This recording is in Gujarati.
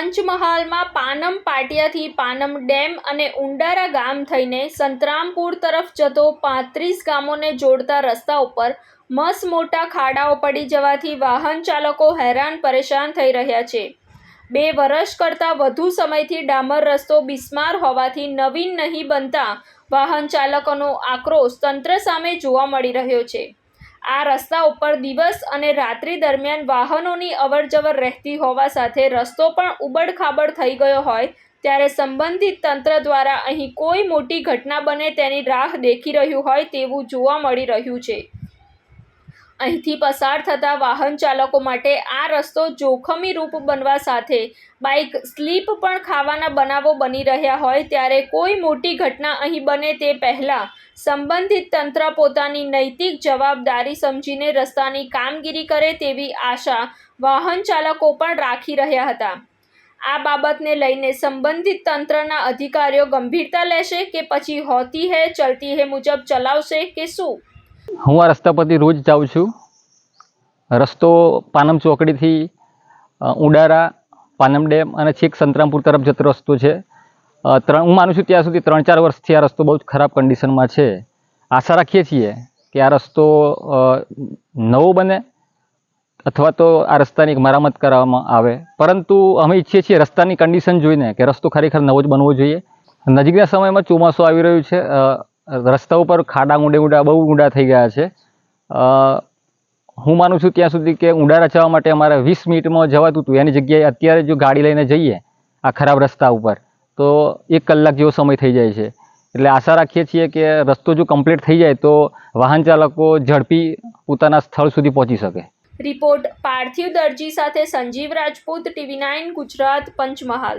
પંચમહાલમાં પાનમ પાટિયાથી પાનમ ડેમ અને ઉંડારા ગામ થઈને સંતરામપુર તરફ જતો પાંત્રીસ ગામોને જોડતા રસ્તા ઉપર મસ મોટા ખાડાઓ પડી જવાથી વાહન ચાલકો હેરાન પરેશાન થઈ રહ્યા છે. બે વર્ષ કરતાં વધુ સમયથી ડામર રસ્તો બિસ્માર હોવાથી નવીન નહીં બનતા વાહન ચાલકોનો આક્રોશ તંત્ર સામે જોવા મળી રહ્યો છે. આ રસ્તા ઉપર દિવસ અને રાત્રિ દરમિયાન વાહનોની અવરજવર રહેતી હોવા સાથે રસ્તો પણ ઉબડખાબડ થઈ ગયો હોય ત્યારે સંબંધિત તંત્ર દ્વારા અહીં કોઈ મોટી ઘટના બને તેની રાહ દેખી રહ્યું હોય તેવું જોવા મળી રહ્યું છે. અહીંથી પસાર થતા વાહન ચાલકો માટે આ રસ્તો જોખમી રૂપ બનવા સાથે બાઇક સ્લીપ પણ ખાવાના બનાવો બની રહ્યા હોય ત્યારે કોઈ મોટી ઘટના અહીં બને તે પહેલાં સંબંધિત તંત્ર પોતાની નૈતિક જવાબદારી સમજીને રસ્તાની કામગીરી કરે તેવી આશા વાહન ચાલકો પણ રાખી રહ્યા હતા. આ બાબતને લઈને સંબંધિત તંત્રના અધિકારીઓ ગંભીરતા લેશે કે પછી હોતી હે, ચલતી હે મુજબ ચલાવશે કે શું? હું આ રસ્તા પરથી રોજ જાઉં છું. રસ્તો પાનમ ચોકડીથી ઉડારા, પાનમ ડેમ અને છેક સંતરામપુર તરફ જતો રસ્તો છે. ત્રણ, હું માનું છું ત્યાં સુધી ત્રણ ચાર વર્ષથી આ રસ્તો બહુ જ ખરાબ કન્ડિશનમાં છે. આશા રાખીએ છીએ કે આ રસ્તો નવો બને અથવા તો આ રસ્તાની મરામત કરવામાં આવે. પરંતુ અમે ઈચ્છીએ છીએ રસ્તાની કન્ડિશન જોઈને કે રસ્તો ખરેખર નવો જ બનવો જોઈએ. નજીકના સમયમાં ચોમાસું આવી રહ્યું છે. રસ્તા ઉપર ખાડા ઊંડે ઊંડા બહુ ઊંડા થઈ ગયા છે. હું માનું છું ત્યાં સુધી કે ઊંડા જવા માટે અમારે વીસ મિનિટમાં જવાતું હતું. એની જગ્યાએ અત્યારે જો ગાડી લઈને જઈએ આ ખરાબ રસ્તા ઉપર, તો એક કલાક જેવો સમય થઈ જાય છે. એટલે આશા રાખીએ છીએ કે રસ્તો જો કમ્પ્લીટ થઈ જાય તો વાહન ચાલકો ઝડપી પોતાના સ્થળ સુધી પહોંચી શકે. રિપોર્ટ પાર્થિવ દરજી સાથે સંજીવ રાજપૂત, ટીવી નાઇન, ગુજરાત, પંચમહાલ.